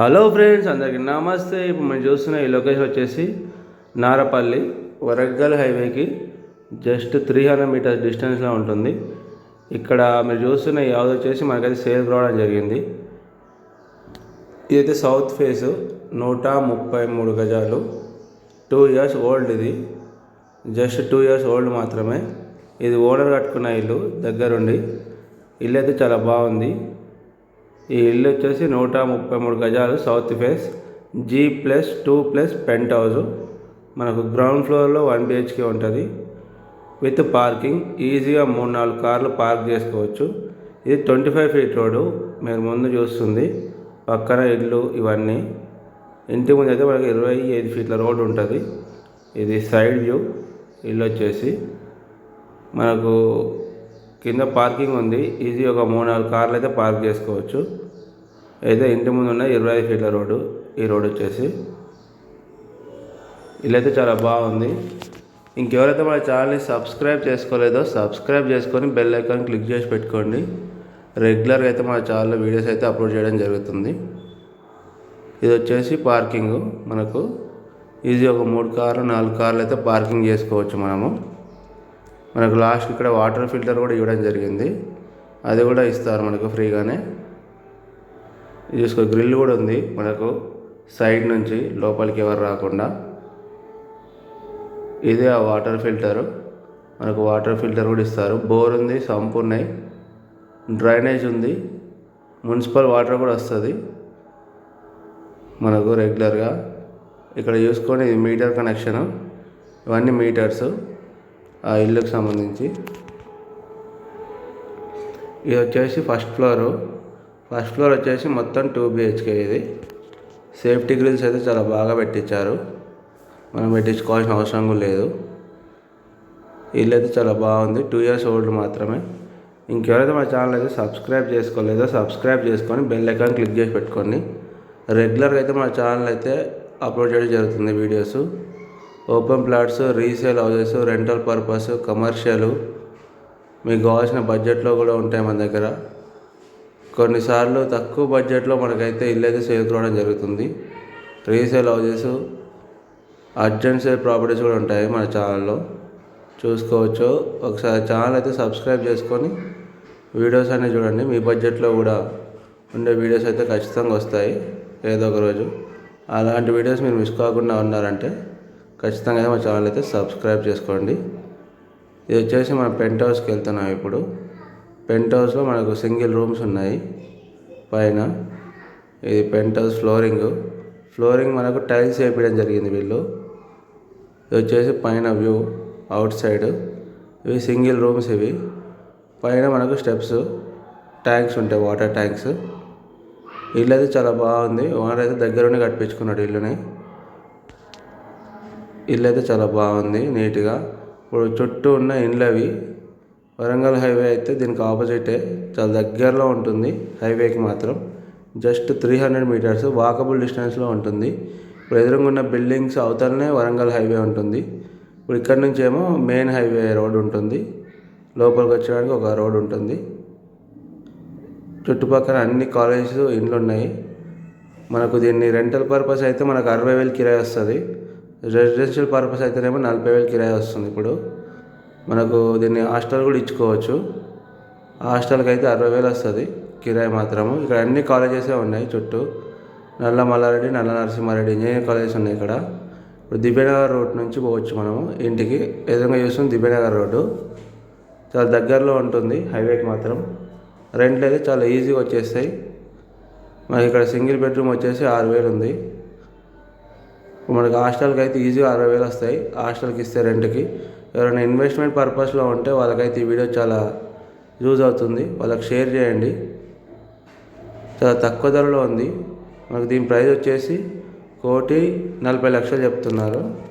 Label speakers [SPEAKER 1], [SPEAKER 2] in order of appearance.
[SPEAKER 1] Hello friends అందరికీ నమస్తే. ఇప్పుడు మనం చూస్తున్న ఈ లొకేషన్ వచ్చేసి నారపల్లి వరంగల్ హైవేకి జస్ట్ త్రీ హండ్రెడ్ మీటర్స్ డిస్టెన్స్లో ఉంటుంది. ఇక్కడ మీరు చూస్తున్న ఈ హౌస్ వచ్చేసి మనకైతే సేల్ రావడం జరిగింది. ఇదైతే సౌత్ ఫేస్ నూట ముప్పై మూడు గజాలు. టూ ఇయర్స్ ఓల్డ్ ఇది. జస్ట్ టూ ఇయర్స్ ఓల్డ్ మాత్రమే. ఇది ఓనర్ కట్టుకున్న ఇల్లు దగ్గరుండి. ఇల్లు అయితే చాలా బాగుంది. ఈ ఇల్లు వచ్చేసి నూట ముప్పై మూడు గజాలు south face G plus two plus penthouse మనకు గ్రౌండ్ ఫ్లోర్లో వన్ బిహెచ్కే ఉంటుంది. విత్ పార్కింగ్ ఈజీగా మూడు నాలుగు కార్లు పార్క్ చేసుకోవచ్చు. ఇది ట్వంటీ ఫైవ్ ఫీట్ రోడ్డు మీరు ముందు చూస్తుంది. పక్కన ఇల్లు ఇవన్నీ. ఇంటి ముందు అయితే మనకి ఇరవై ఐదు ఫీట్ల రోడ్డు ఉంటుంది. ఇది సైడ్ వ్యూ ఇల్లు వచ్చేసి. మనకు కింద పార్కింగ్ ఉంది. ఈజీ ఒక మూడు నాలుగు కార్లు అయితే పార్క్ చేసుకోవచ్చు. అయితే ఇంటి ముందు ఉన్న ఇరవై ఐదు ఫీట్ల రోడ్డు ఈ రోడ్ వచ్చేసి. ఇల్లు అయితే చాలా బాగుంది. ఇంకెవరైతే మన ఛానల్ని సబ్స్క్రైబ్ చేసుకోలేదో సబ్స్క్రైబ్ చేసుకొని బెల్ ఐకాన్ క్లిక్ చేసి పెట్టుకోండి. రెగ్యులర్గా అయితే మన ఛానల్లో వీడియోస్ అయితే అప్లోడ్ చేయడం జరుగుతుంది. ఇది వచ్చేసి పార్కింగ్ మనకు. ఈజీ ఒక మూడు కార్లు నాలుగు కార్లు అయితే పార్కింగ్ చేసుకోవచ్చు మనము. మనకు లాస్ట్ ఇక్కడ వాటర్ ఫిల్టర్ కూడా ఇవ్వడం జరిగింది. అది కూడా ఇస్తారు మనకు ఫ్రీగానే. ఇది చూసుకో గ్రిల్ కూడా ఉంది మనకు. సైడ్ నుంచి లోపలికి ఎవరు రాకుండా. ఇదే ఆ వాటర్ ఫిల్టర్. మనకు వాటర్ ఫిల్టర్ కూడా ఇస్తారు. బోర్ ఉంది సంప్ ఉన్నాయి. డ్రైనేజ్ ఉంది. మున్సిపల్ వాటర్ కూడా వస్తుంది. మనకు రెగ్యులర్గా. ఇక్కడ చూసుకొని ఇది మీటర్ కనెక్షన్. ఇవన్నీ మీటర్స్. ఆ ఇల్లుకి సంబంధించి. ఇది వచ్చేసి ఫస్ట్ ఫ్లోరు. ఫస్ట్ ఫ్లోర్ వచ్చేసి మొత్తం టూ బిహెచ్కే ఇది. సేఫ్టీ గ్రిల్స్ అయితే చాలా బాగా పెట్టించారు. మనం పెట్టించుకోవాల్సిన అవసరం కూడా లేదు. ఇల్లు అయితే చాలా బాగుంది. టూ ఇయర్స్ ఓల్డ్ మాత్రమే. ఇంకెవరైతే మా ఛానల్ అయితే సబ్స్క్రైబ్ చేసుకోలేదో సబ్స్క్రైబ్ చేసుకొని బెల్ ఐకాన్ క్లిక్ చేసి పెట్టుకోండి. రెగ్యులర్గా అయితే మా ఛానల్ అయితే అప్లోడ్ చేయడం జరుగుతుంది videos open plots resale houses rental purpose commercial మీకు కావాల్సిన బడ్జెట్లో కూడా ఉంటాయి మన దగ్గర. కొన్నిసార్లు తక్కువ బడ్జెట్లో మనకైతే ఇల్లు అయితే సేల్ జరుగుతుంది. Resale houses urgent sale properties కూడా ఉంటాయి మన ఛానల్లో చూసుకోవచ్చు. ఒకసారి ఛానల్ అయితే సబ్స్క్రైబ్ చేసుకొని వీడియోస్ అన్నీ చూడండి. మీ బడ్జెట్లో కూడా ఉండే వీడియోస్ అయితే ఖచ్చితంగా వస్తాయి. ఏదో ఒక రోజు. అలాంటి వీడియోస్ మీరు మిస్ కాకుండా ఉన్నారంటే ఖచ్చితంగా అయితే మా ఛానల్ అయితే సబ్స్క్రైబ్ చేసుకోండి. ఇది వచ్చేసి మనం పెంట్ హౌస్కి వెళ్తున్నాం ఇప్పుడు. పెంట్ హౌస్లో మనకు సింగిల్ రూమ్స్ ఉన్నాయి. పైన ఇది పెంట్ హౌస్ ఫ్లోరింగ్. ఫ్లోరింగ్ మనకు టైల్స్ వేపించడం జరిగింది వీళ్ళు. ఇది వచ్చేసి పైన వ్యూ అవుట్ సైడ్. ఇవి సింగిల్ రూమ్స్ ఇవి. పైన మనకు స్టెప్స్ ట్యాంక్స్ ఉంటాయి వాటర్ ట్యాంక్స్. ఇల్లు అయితే చాలా బాగుంది. ఓనర్ అయితే దగ్గరుండి కట్టించుకున్నాడు ఇల్లుని ఇల్లు అయితే చాలా బాగుంది నీట్గా. ఇప్పుడు చుట్టూ ఉన్న ఇండ్లు అవి వరంగల్ హైవే అయితే దీనికి ఆపోజిటే చాలా దగ్గరలో ఉంటుంది. హైవేకి మాత్రం just three hundred metres walkable డిస్టెన్స్లో ఉంటుంది. ఇప్పుడు ఎదురుగా ఉన్న బిల్డింగ్స్ అవతలనే వరంగల్ హైవే ఉంటుంది. ఇప్పుడు ఇక్కడ నుంచి ఏమో మెయిన్ హైవే రోడ్ ఉంటుంది. లోపలికి వచ్చేయడానికి ఒక రోడ్ ఉంటుంది. చుట్టుపక్కల అన్ని కాలేజెస్ ఇండ్లు ఉన్నాయి. మనకు దీన్ని రెంటల్ పర్పస్ అయితే మనకు అరవై వేలు కిరాయి వస్తుంది. రెసిడెన్షియల్ పర్పస్ అయితేనేమో నలభై వేలు కిరాయి వస్తుంది ఇప్పుడు. మనకు దీన్ని హాస్టల్ కూడా ఇచ్చుకోవచ్చు. హాస్టల్కి అయితే అరవై వేలు వస్తుంది కిరాయి మాత్రము. ఇక్కడ అన్ని కాలేజెసే ఉన్నాయి చుట్టూ. నల్ల మల్లారెడ్డి నల్ల నరసింహారెడ్డి ఇంజనీరింగ్ కాలేజెస్ ఉన్నాయి ఇక్కడ. ఇప్పుడు దిబ్బేనగర్ రోడ్ నుంచి పోవచ్చు మనము ఇంటికి. ఎదురుగా చూస్తుంది దిబ్బేనగర్ రోడ్డు. చాలా దగ్గరలో ఉంటుంది హైవేకి మాత్రం. రెంట్లు అయితే చాలా ఈజీగా వచ్చేస్తాయి. మనకి ఇక్కడ సింగిల్ బెడ్రూమ్ వచ్చేసి ఆరు వేలు ఉంది. మనకి హాస్టల్కి అయితే ఈజీగా అరవై వేలు వస్తాయి. హాస్టల్కి ఇస్తే రెంట్కి. ఎవరైనా ఇన్వెస్ట్మెంట్ పర్పస్లో ఉంటే వాళ్ళకైతే ఈ వీడియో చాలా యూజ్ అవుతుంది. వాళ్ళకి షేర్ చేయండి. చాలా తక్కువ ధరలో ఉంది. మనకు దీని ప్రైస్ వచ్చేసి కోటి నలభై లక్షలు చెప్తున్నారు.